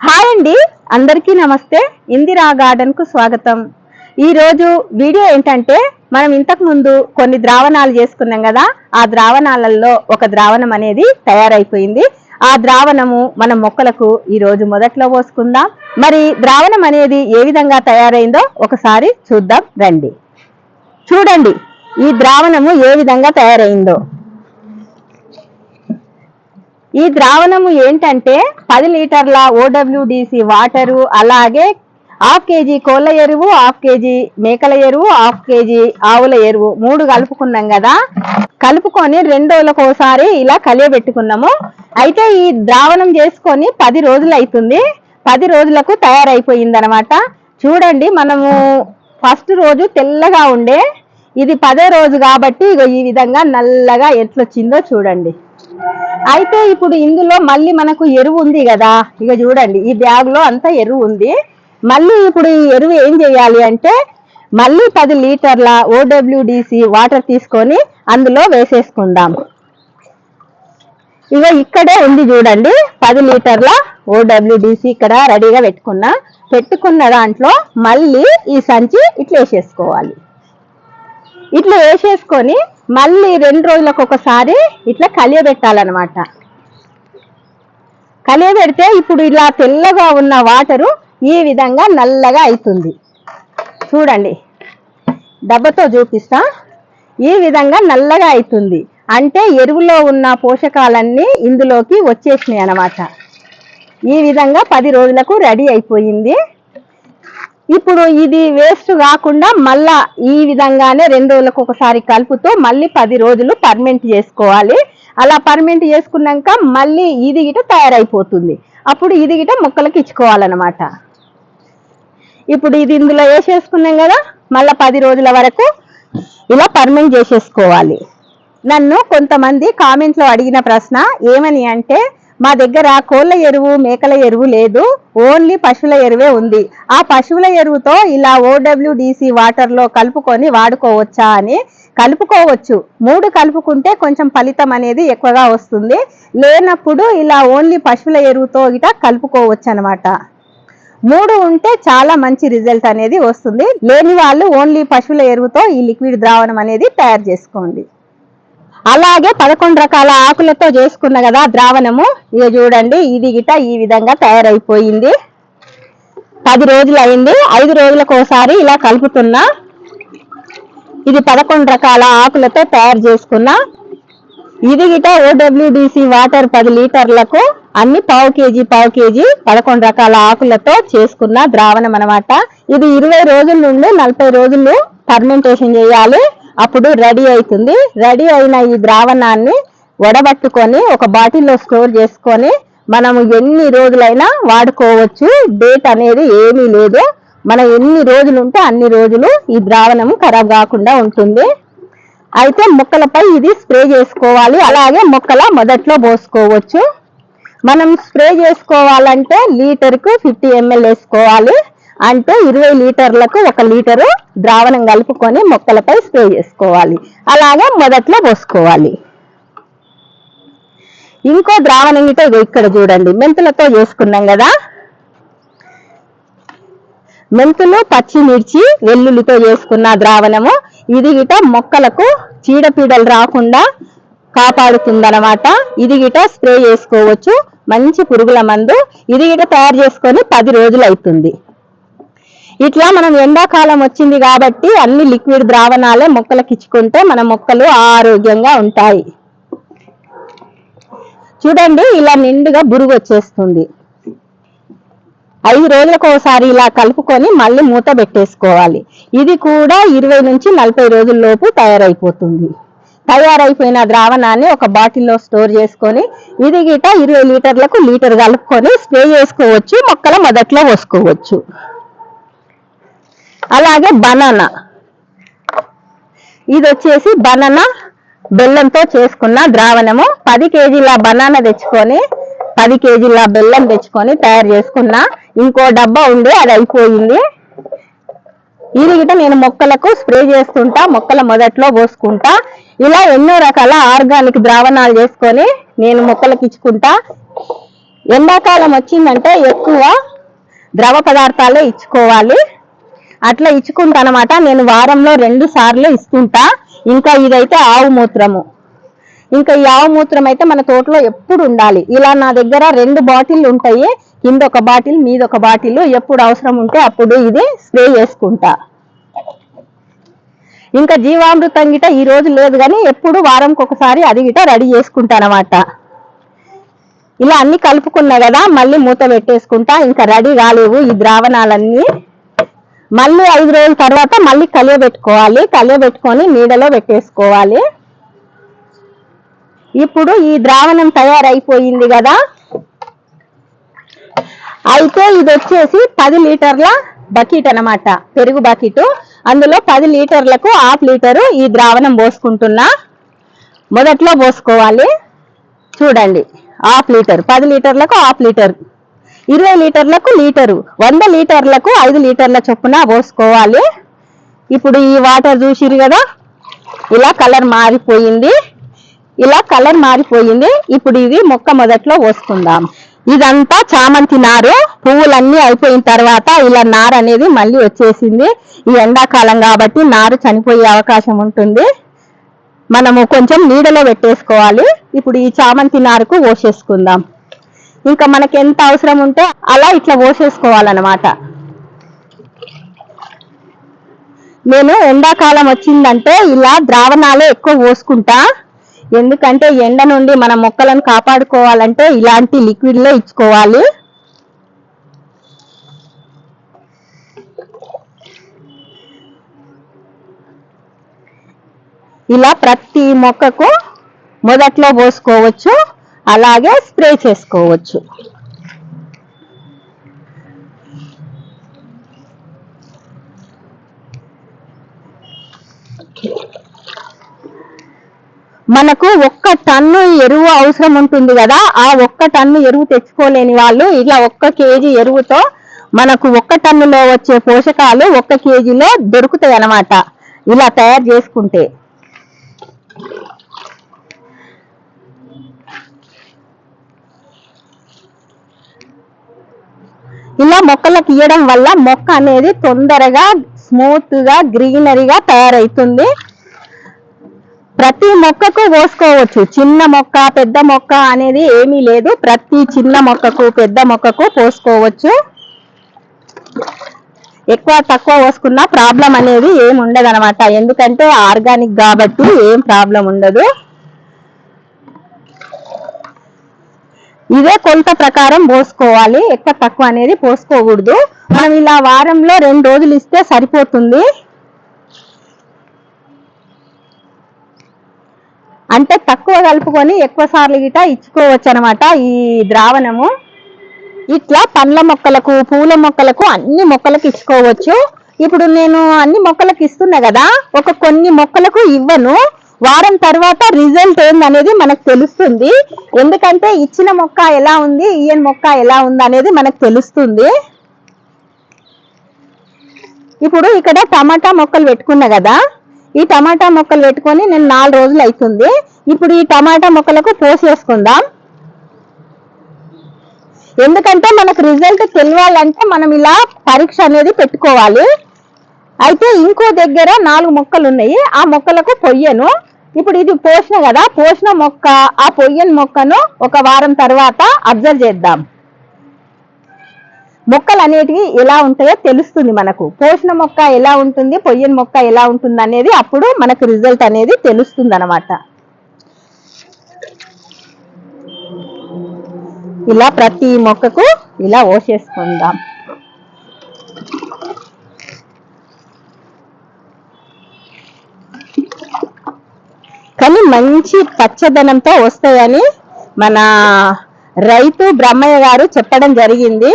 Hi అండి. అందరికీ నమస్తే. ఇందిరా గార్డెన్కు స్వాగతం. ఈరోజు వీడియో ఏంటంటే మనం ఇంతకుముందు కొన్ని ద్రావణాలు చేసుకున్నాం కదా ఆ ద్రావణాలలో ఒక ద్రావణం అనేది తయారైపోయింది. ఆ ద్రావణము మన మొక్కలకు ఈరోజు మొదట్లో పోసుకుందాం. మరి ద్రావణం అనేది ఏ విధంగా తయారైందో ఒకసారి చూద్దాం రండి. చూడండి ఈ ద్రావణము ఏ విధంగా తయారైందో. ఈ ద్రావణము ఏంటంటే పది లీటర్ల ఓడబ్ల్యూడిసి వాటరు అలాగే హాఫ్ కేజీ కోళ్ళ ఎరువు హాఫ్ కేజీ మేకల ఎరువు హాఫ్ కేజీ ఆవుల ఎరువు మూడు కలుపుకున్నాం కదా. కలుపుకొని రెండు రోజులకు ఒకసారి ఇలా కలియబెట్టుకున్నాము. అయితే ఈ ద్రావణం చేసుకొని పది రోజులు అవుతుంది పది రోజులకు తయారైపోయింది అనమాట చూడండి మనము ఫస్ట్ రోజు తెల్లగా ఉండే ఇది పదే రోజు కాబట్టి ఇక ఈ విధంగా నల్లగా ఎట్లొచ్చిందో చూడండి. అయితే ఇప్పుడు ఇందులో మళ్ళీ మనకు ఎరువు ఉంది కదా ఇక చూడండి ఈ బ్యాగ్లో అంతా ఎరువు ఉంది. మళ్ళీ ఇప్పుడు ఈ ఎరువు ఏం చేయాలి అంటే మళ్ళీ పది లీటర్ల ఓడబ్ల్యూడిసి వాటర్ తీసుకొని అందులో వేసేసుకుందాం. ఇక ఇక్కడే ఉంది చూడండి పది లీటర్ల ఓడబ్ల్యూడిసి ఇక్కడ రెడీగా పెట్టుకున్నా. పెట్టుకున్న దాంట్లో మళ్ళీ ఈ సంచి ఇట్లా వేసేసుకోవాలి ఇట్లా వేసేసుకొని మళ్ళీ రెండు రోజులకు ఒకసారి ఇట్లా కలియబెట్టాలన్నమాట. కలియబెడితే ఇప్పుడు ఇలా తెల్లగా ఉన్న వాటరు ఈ విధంగా నల్లగా అవుతుంది చూడండి. డబ్బతో చూపిస్తా. ఈ విధంగా నల్లగా అవుతుంది అంటే ఎరువులో ఉన్న పోషకాలన్నీ ఇందులోకి వచ్చేసినాయి అన్నమాట ఈ విధంగా పది రోజులకు రెడీ అయిపోయింది. ఇప్పుడు ఇది వేస్ట్ కాకుండా మళ్ళా ఈ విధంగానే రెండు రోజులకు ఒకసారి కలుపుతూ మళ్ళీ పది రోజులు పర్మెంట్ చేసుకోవాలి. అలా పర్మెంట్ చేసుకున్నాక మళ్ళీ ఇది గిట తయారైపోతుంది. అప్పుడు ఇది గిట మొక్కలకి ఇచ్చుకోవాలన్నమాట. ఇప్పుడు ఇది ఇందులో వేసేసుకున్నాం కదా మళ్ళీ పది రోజుల వరకు ఇలా పర్మెంట్ చేసేసుకోవాలి. నన్ను కొంతమంది కామెంట్లో అడిగిన ప్రశ్న ఏమని అంటే మా దగ్గర కోళ్ళ ఎరువు మేకల ఎరువు లేదు. ఓన్లీ పశువుల ఎరువే ఉంది. ఆ పశువుల ఎరువుతో ఇలా ఓడబ్ల్యూడిసి వాటర్లో కలుపుకొని వాడుకోవచ్చా అని కలుపుకోవచ్చు. మూడు కలుపుకుంటే కొంచెం ఫలితం అనేది ఎక్కువగా వస్తుంది. లేనప్పుడు ఇలా ఓన్లీ పశువుల ఎరువుతో ఇట కలుపుకోవచ్చు అనమాట మూడు ఉంటే చాలా మంచి రిజల్ట్ అనేది వస్తుంది. లేని వాళ్ళు ఓన్లీ పశువుల ఎరువుతో ఈ లిక్విడ్ ద్రావణం అనేది తయారు చేసుకోండి. అలాగే పదకొండు రకాల ఆకులతో చేసుకున్న కదా ద్రావణము. ఇక చూడండి ఇది గిట ఈ విధంగా తయారైపోయింది. పది రోజులు అయింది ఐదు రోజులకు ఒకసారి ఇలా కలుపుతున్నా ఇది పదకొండు రకాల ఆకులతో తయారు చేసుకున్నా ఇది గిట ఓడబ్ల్యూడిసి వాటర్ పది లీటర్లకు అన్ని పావు కేజీ పావు కేజీ పదకొండు రకాల ఆకులతో చేసుకున్న ద్రావణం అనమాట ఇది ఇరవై రోజుల నుండి నలభై రోజులు ఫర్మెంటేషన్ చేయాలి. అప్పుడు రెడీ అవుతుంది. రెడీ అయిన ఈ ద్రావణాన్ని వడబట్టుకొని ఒక బాటిల్లో స్టోర్ చేసుకొని మనము ఎన్ని రోజులైనా వాడుకోవచ్చు. డేట్ అనేది ఏమీ లేదు. మనం ఎన్ని రోజులు ఉంటే అన్ని రోజులు ఈ ద్రావణం ఖరాబ్ కాకుండా ఉంటుంది. అయితే మొక్కలపై ఇది స్ప్రే చేసుకోవాలి. అలాగే మొక్కల మొదట్లో పోసుకోవచ్చు. మనం స్ప్రే చేసుకోవాలంటే లీటర్కు ఫిఫ్టీ ఎంఎల్ వేసుకోవాలి. అంటే ఇరవై లీటర్లకు ఒక లీటరు ద్రావణం కలుపుకొని మొక్కలపై స్ప్రే చేసుకోవాలి. అలాగే మొదట్లో పోసుకోవాలి. ఇంకో ద్రావణం గిట ఇక్కడ చూడండి. మెంతులతో చేసుకున్నాం కదా. మెంతులు పచ్చిమిర్చి వెల్లుల్లితో చేసుకున్న ద్రావణము. ఇది గిట మొక్కలకు చీడపీడలు రాకుండా కాపాడుతుందనమాట ఇది గిట స్ప్రే చేసుకోవచ్చు. మంచి పురుగుల మందు. ఇది గిట తయారు చేసుకొని పది రోజులు అవుతుంది. ఇట్లా మనం ఎండాకాలం వచ్చింది కాబట్టి అన్ని లిక్విడ్ ద్రావణాలే మొక్కలకు ఇచ్చుకుంటే మన మొక్కలు ఆరోగ్యంగా ఉంటాయి. చూడండి ఇలా నిండుగా బురుగు వచ్చేస్తుంది. ఐదు రోజులకు ఒకసారి ఇలా కలుపుకొని మళ్ళీ మూత పెట్టేసుకోవాలి. ఇది కూడా ఇరవై నుంచి నలభై రోజుల లోపు తయారైపోతుంది. తయారైపోయిన ద్రావణాన్ని ఒక బాటిల్లో స్టోర్ చేసుకొని ఇది గిట ఇరవై లీటర్లకు లీటర్ కలుపుకొని స్ప్రే చేసుకోవచ్చు మొక్కల మొదట్లో పోసుకోవచ్చు. అలాగే బనానా. ఇది వచ్చేసి బనానా బెల్లంతో చేసుకున్న ద్రావణము. పది కేజీల బనానా తెచ్చుకొని పది కేజీల బెల్లం తెచ్చుకొని తయారు చేసుకున్న ఇంకో డబ్బా ఉంది అది అయిపోయింది. ఇది నేను మొక్కలకు స్ప్రే చేస్తుంటా మొక్కల మొదట్లో పోసుకుంటా. ఇలా ఎన్నో రకాల ఆర్గానిక్ ద్రావణాలు చేసుకొని నేను మొక్కలకు ఇచ్చుకుంటా. ఎండాకాలం వచ్చిందంటే ఎక్కువ ద్రవ పదార్థాలే ఇచ్చుకోవాలి. అట్లా ఇచ్చుకుంటానమాట నేను వారంలో రెండు సార్లు ఇస్తుంటా. ఇంకా ఇదైతే ఆవు మూత్రము. ఇంకా ఈ ఆవు మూత్రం అయితే మన తోటలో ఎప్పుడు ఉండాలి. ఇలా నా దగ్గర రెండు బాటిల్ ఉంటాయి. కింద ఒక బాటిల్ మీద ఒక బాటిల్ ఎప్పుడు అవసరం ఉంటే అప్పుడు ఇది స్ప్రే చేసుకుంటా. ఇంకా జీవామృతం గిట ఈ రోజు లేదు కానీ ఎప్పుడు వారంకి ఒకసారి అది గిట రెడీ చేసుకుంటానమాట ఇలా అన్ని కలుపుకున్నా కదా మళ్ళీ మూత పెట్టేసుకుంటా. ఇంకా రెడీ కాలేవు ఈ ద్రావణాలన్నీ. మళ్ళీ ఐదు రోజుల తర్వాత మళ్ళీ కలియబెట్టుకోవాలి కలియబెట్టుకొని నీడలో పెట్టేసుకోవాలి. ఇప్పుడు ఈ ద్రావణం తయారైపోయింది కదా. అయితే ఇది వచ్చేసి పది లీటర్ల బకెట్ అన్నమాట. పెరుగు బకెట్. అందులో పది లీటర్లకు హాఫ్ లీటరు ఈ ద్రావణం పోసుకుంటున్నా. మొదట్లో పోసుకోవాలి. చూడండి. Half litre. పది లీటర్లకు హాఫ్ లీటర్. ఇరవై లీటర్లకు లీటరు వంద లీటర్లకు ఐదు లీటర్ల చొప్పున పోసుకోవాలి. ఇప్పుడు ఈ వాటర్ చూసిరు కదా ఇలా కలర్ మారిపోయింది. ఇలా కలర్ మారిపోయింది. ఇప్పుడు ఇది మొక్క మొదట్లో పోసుకుందాం. ఇదంతా చామంతి నారు పువ్వులన్నీ అయిపోయిన తర్వాత ఇలా నారు అనేది మళ్ళీ వచ్చేసింది. ఈ ఎండాకాలం కాబట్టి నారు చనిపోయే అవకాశం ఉంటుంది. మనము కొంచెం నీడలో పెట్టేసుకోవాలి. ఇప్పుడు ఈ చామంతి నారుకు పోసేసుకుందాం. ఇంకా మనకి ఎంత అవసరం ఉంటే అలా ఇట్లా పోసేసుకోవాలన్నమాట. నేను ఎండాకాలం వచ్చిందంటే ఇలా ద్రావణాలే ఎక్కువ పోసుకుంటా. ఎందుకంటే ఎండ నుండి మన మొక్కలను కాపాడుకోవాలంటే ఇలాంటి లిక్విడ్లే ఇచ్చుకోవాలి. ఇలా ప్రతి మొక్కకు మొదట్లో పోసుకోవచ్చు. అలాగే స్ప్రే చేసుకోవచ్చు. మనకు ఒక్క టన్ను ఎరువు అవసరం ఉంటుంది కదా ఆ ఒక్క టన్ను ఎరువు తెచ్చుకోలేని వాళ్ళు ఇలా ఒక్క కేజీ ఎరువుతో మనకు ఒక్క టన్నులో వచ్చే పోషకాలు ఒక్క కేజీలో దొరుకుతాయి అన్నమాట ఇలా తయారు చేసుకుంటే. ఇలా మొక్కలకు ఇవ్వడం వల్ల మొక్క అనేది తొందరగా స్మూత్గా గ్రీనరీగా తయారవుతుంది ప్రతి మొక్కకు పోసుకోవచ్చు చిన్న మొక్క పెద్ద మొక్క అనేది ఏమీ లేదు. ప్రతి చిన్న మొక్కకు పెద్ద మొక్కకు పోసుకోవచ్చు ఎక్కువ తక్కువ పోసుకున్నా ప్రాబ్లం అనేది ఏమి ఉండదు ఎందుకంటే ఆర్గానిక్ కాబట్టి ఏం ప్రాబ్లం ఉండదు. ఇదే కొలత ప్రకారం పోసుకోవాలి. ఎక్కువ తక్కువ అనేది పోసుకోకూడదు. మనం ఇలా వారంలో రెండు రోజులు ఇస్తే సరిపోతుంది. అంటే తక్కువ కలుపుకొని ఎక్కువ సార్లు గిట ఇచ్చుకోవచ్చు అనమాట ఈ ద్రావణము. ఇట్లా పండ్ల మొక్కలకు పూల మొక్కలకు అన్ని మొక్కలకు ఇచ్చుకోవచ్చు. ఇప్పుడు నేను అన్ని మొక్కలకు ఇస్తున్నా కదా ఒక కొన్ని మొక్కలకు ఇవ్వను. వారం తర్వాత రిజల్ట్ ఏందనేది మనకు తెలుస్తుంది. ఎందుకంటే ఇచ్చిన మొక్క ఎలా ఉంది ఈయన మొక్క ఎలా ఉంది అనేది మనకు తెలుస్తుంది. ఇప్పుడు ఇక్కడ టమాటా మొక్కలు పెట్టుకున్నా కదా ఈ టమాటా మొక్కలు పెట్టుకొని నేను నాలుగు రోజులు అవుతుంది. ఇప్పుడు ఈ టమాటా మొక్కలకు పోసేసుకుందాం ఎందుకంటే మనకు రిజల్ట్ తెలియాలంటే మనం ఇలా పరీక్ష అనేది పెట్టుకోవాలి. అయితే ఇంకో దగ్గర నాలుగు మొక్కలు ఉన్నాయి. ఆ మొక్కలకు పొయ్యను. ఇప్పుడు ఇది పోషణ కదా పోషణ మొక్క ఆ పొయ్యని మొక్కను ఒక వారం తర్వాత అబ్జర్వ్ చేద్దాం. మొక్కలు అనేటివి ఎలా ఉంటాయో తెలుస్తుంది మనకు. పోషణ మొక్క ఎలా ఉంటుంది పొయ్యని మొక్క ఎలా ఉంటుంది అనేది అప్పుడు మనకు రిజల్ట్ అనేది తెలుస్తుంది అనమాట ఇలా ప్రతి మొక్కకు ఇలా ఓసేసుకుందాం. కానీ మంచి పచ్చదనంతో వస్తాయని మన రైతు బ్రహ్మయ్య గారు చెప్పడం జరిగింది.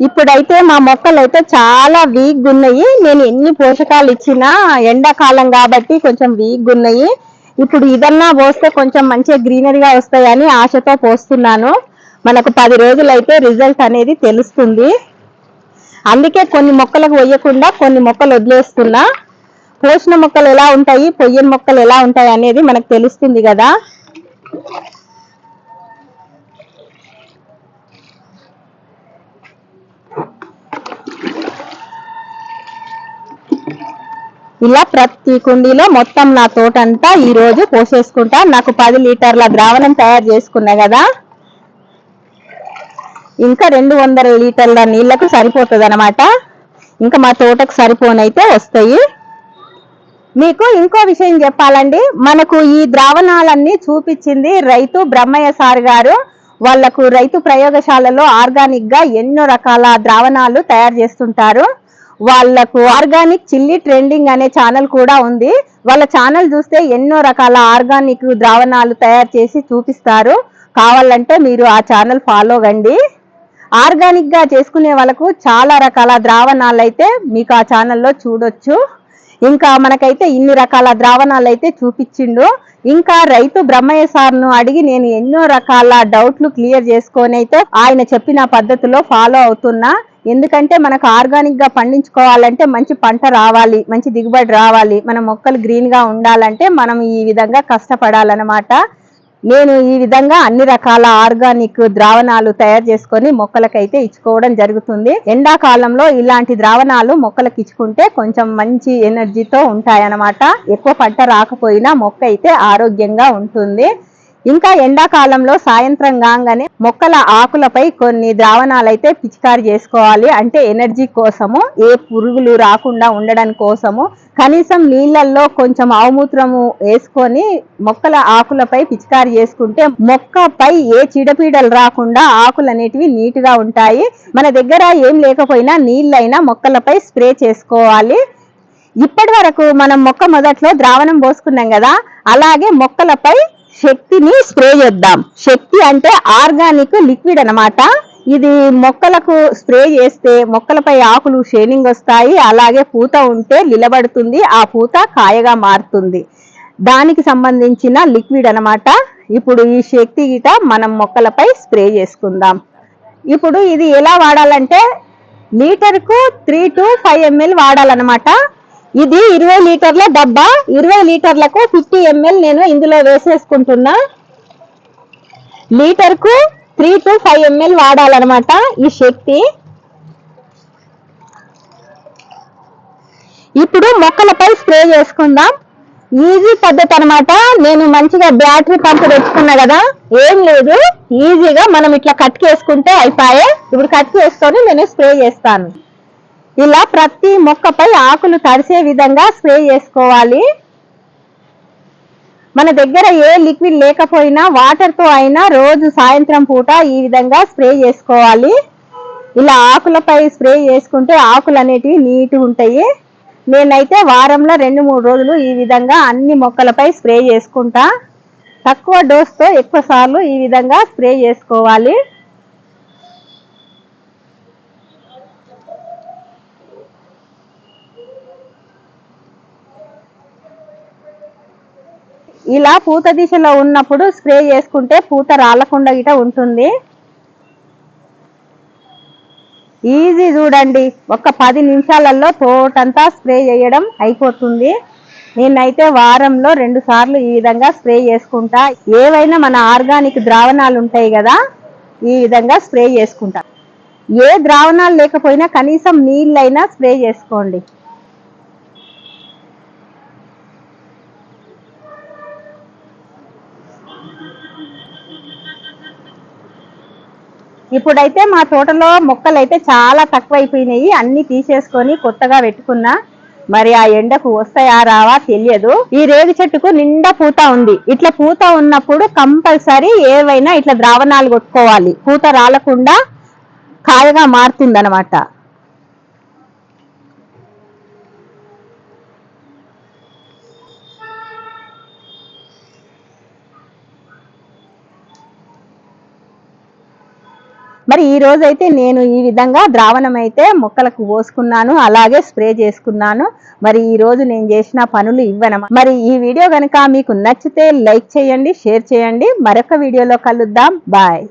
ఇప్పుడైతే మా మొక్కలు అయితే చాలా వీక్ ఉన్నాయి నేను ఎన్ని పోషకాలు ఇచ్చినా ఎండాకాలం కాబట్టి కొంచెం వీక్ ఉన్నాయి ఇప్పుడు ఇదన్నా పోస్తే కొంచెం మంచిగా గ్రీనరీగా వస్తాయని ఆశతో పోస్తున్నాను. మనకు పది రోజులైతే రిజల్ట్ అనేది తెలుస్తుంది. అందుకే కొన్ని మొక్కలకు వేయకుండా కొన్ని మొక్కలు వదిలేస్తున్నా. పోసిన మొక్కలు ఎలా ఉంటాయి పొయ్యి మొక్కలు ఎలా ఉంటాయి అనేది మనకు తెలుస్తుంది కదా. ఇలా ప్రతి కుండీలో మొత్తం నా తోట అంతా ఈరోజు పోసేసుకుంటా. నాకు పది లీటర్ల ద్రావణం తయారు చేసుకున్నా కదా. ఇంకా రెండు వందల లీటర్ల నీళ్ళకు సరిపోతుంది అనమాట ఇంకా మా తోటకు సరిపోనైతే వస్తాయి. మీకు ఇంకో విషయం చెప్పాలండి. మనకు ఈ ద్రావణాలన్నీ చూపించింది రైతు బ్రహ్మయ్య సార్ గారు. వాళ్ళకు రైతు ప్రయోగశాలలో ఆర్గానిక్గా ఎన్నో రకాల ద్రావణాలు తయారు చేస్తుంటారు. వాళ్ళకు ఆర్గానిక్ చిల్లీ ట్రెండింగ్ అనే ఛానల్ కూడా ఉంది. వాళ్ళ ఛానల్ చూస్తే ఎన్నో రకాల ఆర్గానిక్ ద్రావణాలు తయారు చేసి చూపిస్తారు. కావాలంటే మీరు ఆ ఛానల్ ఫాలో కండి ఆర్గానిక్గా చేసుకునే వాళ్ళకు చాలా రకాల ద్రావణాలు అయితే మీకు ఆ ఛానల్లో చూడొచ్చు. ఇంకా మనకైతే ఇన్ని రకాల ద్రావణాలు అయితే చూపించిండు. ఇంకా రైతు బ్రహ్మయ్య సార్ను అడిగి నేను ఎన్నో రకాల డౌట్లు క్లియర్ చేసుకొని అయితే ఆయన చెప్పిన పద్ధతిలో ఫాలో అవుతున్నా. ఎందుకంటే మనకు ఆర్గానిక్గా పండించుకోవాలంటే మంచి పంట రావాలి మంచి దిగుబడి రావాలి. మన మొక్కలు గ్రీన్గా ఉండాలంటే మనం ఈ విధంగా కష్టపడాలన్నమాట. నేను ఈ విధంగా అన్ని రకాల ఆర్గానిక్ ద్రావణాలు తయారు చేసుకొని మొక్కలకైతే ఇచ్చుకోవడం జరుగుతుంది. ఎండాకాలంలో ఇలాంటి ద్రావణాలు మొక్కలకు ఇచ్చుకుంటే కొంచెం మంచి ఎనర్జీతో ఉంటాయన్నమాట. ఎక్కువ పంట రాకపోయినా మొక్క అయితే ఆరోగ్యంగా ఉంటుంది. ఇంకా ఎండాకాలంలో సాయంత్రం కాగానే మొక్కల ఆకులపై కొన్ని ద్రావణాలైతే పిచికారి చేసుకోవాలి. అంటే ఎనర్జీ కోసము ఏ పురుగులు రాకుండా ఉండడం కోసము కనీసం నీళ్ళల్లో కొంచెం ఆవుమూత్రము వేసుకొని మొక్కల ఆకులపై పిచికారి చేసుకుంటే మొక్కపై ఏ చీడపీడలు రాకుండా ఆకులు అనేటివి నీట్గా ఉంటాయి. మన దగ్గర ఏం లేకపోయినా నీళ్ళైనా మొక్కలపై స్ప్రే చేసుకోవాలి. ఇప్పటి వరకు మనం మొక్క మొదట్లో ద్రావణం పోసుకున్నాం కదా అలాగే మొక్కలపై శక్తిని స్ప్రే చేద్దాం. శక్తి అంటే ఆర్గానిక్ లిక్విడ్ అనమాట ఇది మొక్కలకు స్ప్రే చేస్తే మొక్కలపై ఆకులు షేనింగ్ వస్తాయి. అలాగే పూత ఉంటే నిలబడుతుంది. ఆ పూత కాయగా మారుతుంది. దానికి సంబంధించిన లిక్విడ్ అనమాట ఇప్పుడు ఈ శక్తి గిట మనం మొక్కలపై స్ప్రే చేసుకుందాం. ఇప్పుడు ఇది ఎలా వాడాలంటే లీటర్కు త్రీ టు ఫైవ్ ఎంఎల్ వాడాలన్నమాట. ఇది ఇరవై లీటర్ల డబ్బా. ఇరవై లీటర్లకు ఫిఫ్టీ ఎంఎల్ నేను ఇందులో వేసేసుకుంటున్నా. లీటర్కు త్రీ టు ఫైవ్ ఎంఎల్ వాడాలన్నమాట ఈ శక్తి. ఇప్పుడు మొక్కలపై స్ప్రే చేసుకుందాం. ఈజీ పద్ధతి అనమాట నేను మంచిగా బ్యాటరీ పంపు తెచ్చుకున్నా కదా. ఏం లేదు. ఈజీగా మనం ఇట్లా కట్ చేసుకుంటే అయిపోయే. ఇప్పుడు కట్ చేసుకొని నేను స్ప్రే చేస్తాను. ఇలా ప్రతి మొక్కపై ఆకులు తడిసే విధంగా స్ప్రే చేసుకోవాలి. మన దగ్గర ఏ లిక్విడ్ లేకపోయినా వాటర్తో అయినా రోజు సాయంత్రం పూట ఈ విధంగా స్ప్రే చేసుకోవాలి. ఇలా ఆకులపై స్ప్రే చేసుకుంటే ఆకులు అనేటివి నీట్గా ఉంటాయి. నేనైతే వారంలో రెండు మూడు రోజులు ఈ విధంగా అన్ని మొక్కలపై స్ప్రే చేసుకుంటా. తక్కువ డోస్తో ఎక్కువ సార్లు ఈ విధంగా స్ప్రే చేసుకోవాలి. ఇలా పూత దిశలో ఉన్నప్పుడు స్ప్రే చేసుకుంటే పూత రాలకుండా గిట ఉంటుంది. ఈజీ చూడండి. ఒక పది నిమిషాలలో తోటంతా స్ప్రే చేయడం అయిపోతుంది. నేనైతే వారంలో రెండు సార్లు ఈ విధంగా స్ప్రే చేసుకుంటా. ఏవైనా మన ఆర్గానిక్ ద్రావణాలు ఉంటాయి కదా ఈ విధంగా స్ప్రే చేసుకుంటా. ఏ ద్రావణాలు లేకపోయినా కనీసం నీళ్ళైనా స్ప్రే చేసుకోండి. ఇప్పుడైతే మా తోటలో మొక్కలు అయితే చాలా తక్కువైపోయినాయి. అన్ని తీసేసుకొని కొత్తగా పెట్టుకున్నా. మరి ఆ ఎండకు వస్తాయా రావా తెలియదు. ఈ రేగు చెట్టుకు నిండా పూత ఉంది. ఇట్లా పూత ఉన్నప్పుడు కంపల్సరీ ఏవైనా ఇట్లా ద్రావణాలు కొట్టుకోవాలి. పూత రాలకుండా కాయగా మారుతుంది మరి ఈ రోజైతే నేను ఈ విధంగా ద్రావణం అయితే మొక్కలకు పోసుకున్నాను అలాగే స్ప్రే చేసుకున్నాను. మరి ఈ రోజు నేను చేసిన పనులు ఇవ్వనమా? మరి ఈ వీడియో కనుక మీకు నచ్చితే లైక్ చేయండి షేర్ చేయండి. మరొక వీడియోలో కలుద్దాం. బాయ్.